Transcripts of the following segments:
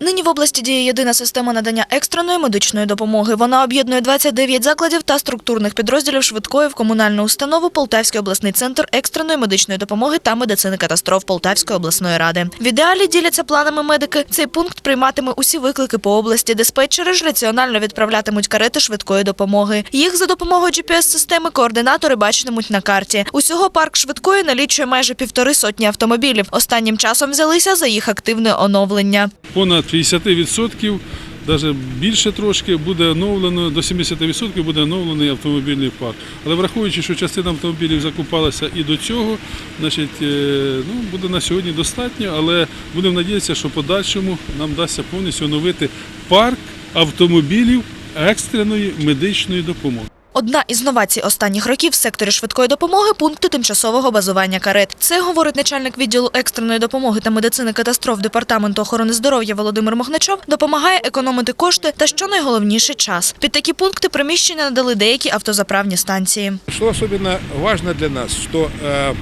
Нині в області діє єдина система надання екстреної медичної допомоги. Вона об'єднує 29 закладів та структурних підрозділів швидкої в комунальну установу Полтавський обласний центр екстреної медичної допомоги та медицини катастроф Полтавської обласної ради. В ідеалі діляться планами медики. Цей пункт прийматиме усі виклики по області. Диспетчери ж раціонально відправлятимуть карети швидкої допомоги. Їх за допомогою GPS-системи координатори бачитимуть на карті. Усього парк швидкої налічує майже півтори сотні автомобілів. Останнім часом взялися за їх активне оновлення. Понад 50%, навіть більше трошки, буде оновлено, до 70% буде оновлений автомобільний парк. Але враховуючи, що частина автомобілів закупалася і до цього, значить, е, ну, буде на сьогодні достатньо, але будемо надіятися, що в подальшому нам вдасться повністю оновити парк автомобілів екстреної медичної допомоги. Одна із новацій останніх років в секторі швидкої допомоги – пункти тимчасового базування карет. Це, говорить начальник відділу екстреної допомоги та медицини катастроф Департаменту охорони здоров'я Володимир Могначов, допомагає економити кошти та, що найголовніше, час. Під такі пункти приміщення надали деякі автозаправні станції. Что особенно важно для нас, что э,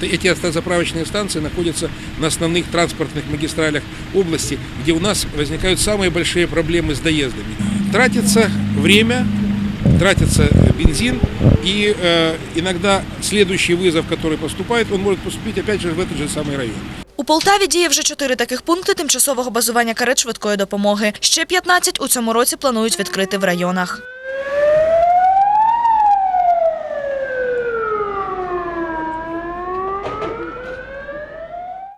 это- эти автозаправочные станции находятся на основных транспортных магистралях области, где у нас возникают самые большие проблемы с доездами. Тратится время, тратится бензин, и э, иногда следующий вызов, который поступает, он может поступить опять же в этот же самый район. У Полтаві діє вже чотири таких пункти тимчасового базування карет швидкої допомоги. Ще 15 у цьому році планують відкрити в районах.